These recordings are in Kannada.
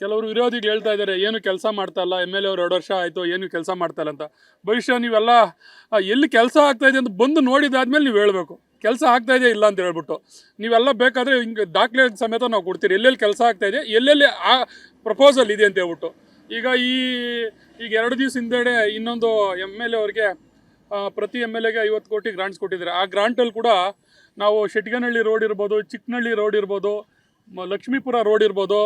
ಕೆಲವರು ವಿರೋಧಿಗಳು ಹೇಳ್ತಾ ಇದ್ದಾರೆ, ಏನು ಕೆಲಸ ಮಾಡ್ತಾ ಇಲ್ಲ, ಎಂ ಎಲ್ ಎ ಅವ್ರು ಎರಡು ವರ್ಷ ಆಯಿತು, ಏನು ಕೆಲಸ ಮಾಡ್ತಾ ಇಲ್ಲ ಅಂತ. ಬಹುಶಃ ನೀವೆಲ್ಲ ಎಲ್ಲಿ ಕೆಲಸ ಆಗ್ತಾ ಇದೆ ಅಂತ ಬಂದು ನೋಡಿದಾದ್ಮೇಲೆ ನೀವು ಹೇಳಬೇಕು. ಕೆಲಸ ಆಗ್ತಾ ಇದೆ ಇಲ್ಲ ಅಂತ ಹೇಳ್ಬಿಟ್ಟು. ನೀವೆಲ್ಲ ಬೇಕಾದರೆ ಹಿಂಗೆ ದಾಖಲೆ ಸಮೇತ ನಾವು ಕೊಡ್ತೀರಿ. ಎಲ್ಲೆಲ್ಲಿ ಕೆಲಸ ಆಗ್ತಾ ಇದೆ, ಎಲ್ಲೆಲ್ಲಿ ಆ ಪ್ರಪೋಸಲ್ ಇದೆ ಅಂತ ಹೇಳ್ಬಿಟ್ಟು. ಈಗ ಈ, ಈಗ ಎರಡು ದಿವಸ ಹಿಂದೆಡೆ ಇನ್ನೊಂದು ಎಂ ಎಲ್ ಎ ಅವ್ರಿಗೆ ಪ್ರತಿ ಎಂ ಎಲ್ ಎಗೆ ಐವತ್ತು ಕೋಟಿ ಗ್ರಾಂಟ್ಸ್ ಕೊಟ್ಟಿದ್ದಾರೆ. ಆ ಗ್ರಾಂಟಲ್ಲಿ ಕೂಡ ನಾವು ಶೆಟ್ಗನಹಳ್ಳಿ ರೋಡ್ ಇರ್ಬೋದು, ಚಿಕ್ಕನಹಳ್ಳಿ ರೋಡ್ ಇರ್ಬೋದು ಲಕ್ಷ್ಮೀಪುರ ರೋಡ್ ಇರ್ಬೋದು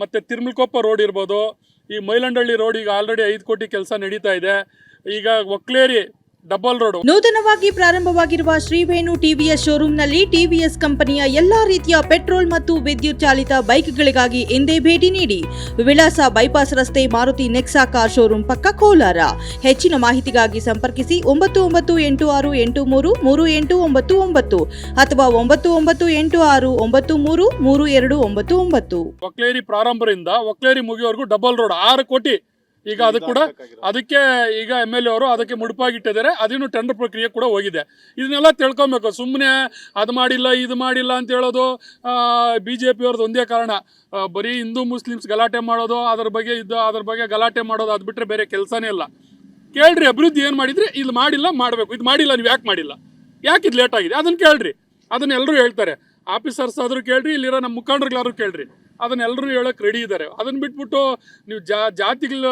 ಮತ್ತು ತಿರ್ಮಲ್ಕೊಪ್ಪ ರೋಡ್ ಇರ್ಬೋದು, ಈ ಮೈಲಂಡಳ್ಳಿ ರೋಡ್ ಈಗ ಆಲ್ರೆಡಿ ಐದು ಕೋಟಿ ಕೆಲಸ ನಡೀತಾ ಇದೆ. ಈಗ ಒಕ್ಲೇರಿ ಡಬಲ್ ರೋಡ್ ನೂತನವಾಗಿ ಪ್ರಾರಂಭವಾಗಿರುವ ಶ್ರೀವೇಣು ಟಿವಿಎಸ್ ಶೋರೂಮ್ನಲ್ಲಿ ಟಿವಿಎಸ್ ಕಂಪನಿಯ ಎಲ್ಲಾ ರೀತಿಯ ಪೆಟ್ರೋಲ್ ಮತ್ತು ವಿದ್ಯುತ್ ಚಾಲಿತ ಬೈಕ್ಗಳಿಗಾಗಿ ಎಂದೇ ಭೇಟಿ ನೀಡಿ ವಿಳಾಸ ಬೈಪಾಸ್ ರಸ್ತೆ ಮಾರುತಿ ನೆಕ್ಸಾ ಕಾರ್ ಶೋರೂಮ್ ಪಕ್ಕ ಕೋಲಾರ. ಹೆಚ್ಚಿನ ಮಾಹಿತಿಗಾಗಿ ಸಂಪರ್ಕಿಸಿ ಒಂಬತ್ತು ಒಂಬತ್ತು ಎಂಟು ಆರು ಎಂಟು ಮೂರು ಮೂರು ಎಂಟು ಒಂಬತ್ತು ಒಂಬತ್ತು ಅಥವಾ ಒಂಬತ್ತು ಒಂಬತ್ತು ಎಂಟು ಆರು ಒಂಬತ್ತು ಮೂರು ಮೂರು ಎರಡು ಒಂಬತ್ತು ಒಂಬತ್ತು. ಒಕ್ಲೇರಿ ಪ್ರಾರಂಭದಿಂದ ಒಕ್ಲೇರಿ ಮುಗಿಯುವವರೆಗೂ ಡಬಲ್ ರೋಡ್ ಆರು ಕೋಟಿ ಈಗ ಅದು ಕೂಡ ಅದಕ್ಕೆ ಈಗ ಎಂ ಎಲ್ ಎ ಅವರು ಅದಕ್ಕೆ ಮುಡುಪಾಗಿಟ್ಟಿದ್ದಾರೆ. ಅದೇನು ಟೆಂಡರ್ ಪ್ರಕ್ರಿಯೆ ಕೂಡ ಹೋಗಿದೆ. ಇದನ್ನೆಲ್ಲ ತಿಳ್ಕೊಬೇಕು. ಸುಮ್ಮನೆ ಅದು ಮಾಡಿಲ್ಲ ಇದು ಮಾಡಿಲ್ಲ ಅಂತ ಹೇಳೋದು ಬಿ ಜೆ ಪಿಯವ್ರದ್ದು ಒಂದೇ ಕಾರಣ. ಬರೀ ಹಿಂದೂ ಮುಸ್ಲಿಮ್ಸ್ ಗಲಾಟೆ ಮಾಡೋದು ಅದ್ರ ಬಗ್ಗೆ ಇದ್ದು ಅದ್ರ ಬಗ್ಗೆ ಗಲಾಟೆ ಮಾಡೋದು ಅದು ಬಿಟ್ಟರೆ ಬೇರೆ ಕೆಲಸನೇ ಇಲ್ಲ. ಕೇಳ್ರಿ ಅಭಿವೃದ್ಧಿ ಏನು ಮಾಡಿದ್ರಿ? ಇದು ಮಾಡಿಲ್ಲ ಮಾಡಬೇಕು. ಇದು ಮಾಡಿಲ್ಲ ನೀವು ಯಾಕೆ ಮಾಡಿಲ್ಲ? ಯಾಕೆ ಇದು ಲೇಟ್ ಆಗಿದೆ? ಅದನ್ನು ಕೇಳ್ರಿ. ಅದನ್ನೆಲ್ಲರೂ ಹೇಳ್ತಾರೆ. ಆಫೀಸರ್ಸ್ ಆದರೂ ಕೇಳ್ರಿ ಇಲ್ಲಿರೋ ನಮ್ಮ ಮುಖಂಡರುಗಳಾದ್ರೂ ಕೇಳ್ರಿ. ಅದನ್ನ ಎಲ್ಲರೂ ಹೇಳೋಕೆ ರೆಡಿ ಇದ್ದಾರೆ ಅದನ್ನ ಬಿಟ್ಬಿಟ್ಟು ನೀವು ಜಾ, ಜಾತಿಗಳ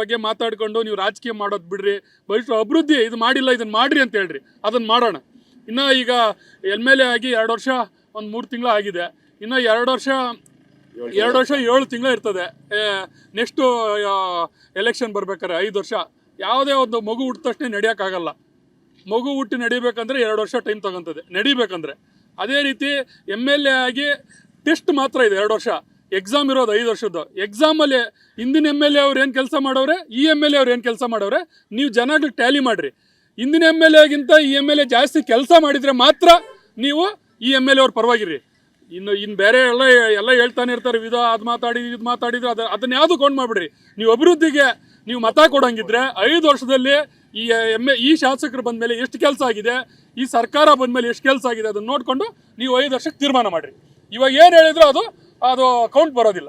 ಬಗ್ಗೆ ಮಾತಾಡ್ಕೊಂಡು ನೀವು ರಾಜಕೀಯ ಮಾಡೋದು ಬಿಡ್ರಿ ಭವಿಷ್ಯ ಅಭಿವೃದ್ಧಿ ಇದು ಮಾಡಿಲ್ಲ ಇದನ್ನು ಮಾಡಿರಿ ಅಂತ ಹೇಳ್ರಿ. ಅದನ್ನು ಮಾಡೋಣ. ಇನ್ನು ಈಗ ಎಂ ಎಲ್ ಎ ಆಗಿ ಎರಡು ವರ್ಷ, ಒಂದು ಮೂರು ತಿಂಗಳು ಆಗಿದೆ. ಇನ್ನು ಎರಡು ವರ್ಷ ಎರಡು ವರ್ಷ ಏಳು ತಿಂಗಳು ಇರ್ತದೆ. ನೆಕ್ಸ್ಟು ಎಲೆಕ್ಷನ್ ಬರ್ಬೇಕಾದ್ರೆ ಐದು ವರ್ಷ. ಯಾವುದೇ ಒಂದು ಮಗು ಹುಟ್ಟಿದ ತಕ್ಷಣ ನಡೆಯೋಕ್ಕಾಗಲ್ಲ ಮಗು ಹುಟ್ಟಿ ನಡಿಬೇಕಂದ್ರೆ ಎರಡು ವರ್ಷ ಟೈಮ್ ತಗೊಂತದೆ. ನಡಿಬೇಕಂದ್ರೆ. ಅದೇ ರೀತಿ ಎಂ ಎಲ್ ಎ ಆಗಿ ಟೆಸ್ಟ್ ಮಾತ್ರ ಇದೆ ಎರಡು ವರ್ಷ. ಎಕ್ಸಾಮ್ ಇರೋದು ಐದು ವರ್ಷದ್ದು. ಎಕ್ಸಾಮಲ್ಲಿ ಹಿಂದಿನ ಎಂ ಎಲ್ ಎ ಅವ್ರು ಏನು ಕೆಲಸ ಮಾಡವ್ರೆ, ಈ ಎಂ ಎಲ್ ಎ ಅವ್ರು ಏನು ಕೆಲಸ ಮಾಡವ್ರೆ, ನೀವು ಜನಗಳಿಗೆ ಟ್ಯಾಲಿ ಮಾಡಿರಿ. ಹಿಂದಿನ ಎಂ ಎಲ್ ಎಗಿಂತ ಈ ಎಂ ಎಲ್ ಎ ಜಾಸ್ತಿ ಕೆಲಸ ಮಾಡಿದರೆ ಮಾತ್ರ ನೀವು ಈ ಎಂ ಎಲ್ ಎ ಅವ್ರ ಪರವಾಗಿರಿ ಇನ್ನು ಇನ್ನು ಬೇರೆ ಎಲ್ಲ ಎಲ್ಲ ಹೇಳ್ತಾನೆ ಇರ್ತಾರೆ, ವಿಧ ಅದು ಮಾತಾಡಿ, ಇದು ಮಾತಾಡಿದ್ರೆ ಅದು, ಅದನ್ನ ಯಾವುದು ಕೌಂಟ್ ಮಾಡಿಬಿಡ್ರಿ. ನೀವು ಅಭಿವೃದ್ಧಿಗೆ ನೀವು ಮತ ಕೊಡೋಂಗಿದ್ರೆ ಐದು ವರ್ಷದಲ್ಲಿ ಈ ಎಂ ಈ ಶಾಸಕರು ಬಂದಮೇಲೆ ಎಷ್ಟು ಕೆಲಸ ಆಗಿದೆ, ಈ ಸರ್ಕಾರ ಬಂದ ಮೇಲೆ ಎಷ್ಟು ಕೆಲಸ ಆಗಿದೆ ಅದನ್ನ ನೋಡಿಕೊಂಡು ನೀವು ಐದು ವರ್ಷಕ್ಕೆ ತೀರ್ಮಾನ ಮಾಡಿರಿ. ಇವಾಗ ಏನು ಹೇಳಿದ್ರು ಅದು ಅದು ಕೌಂಟ್ ಬರೋದಿಲ್ಲ.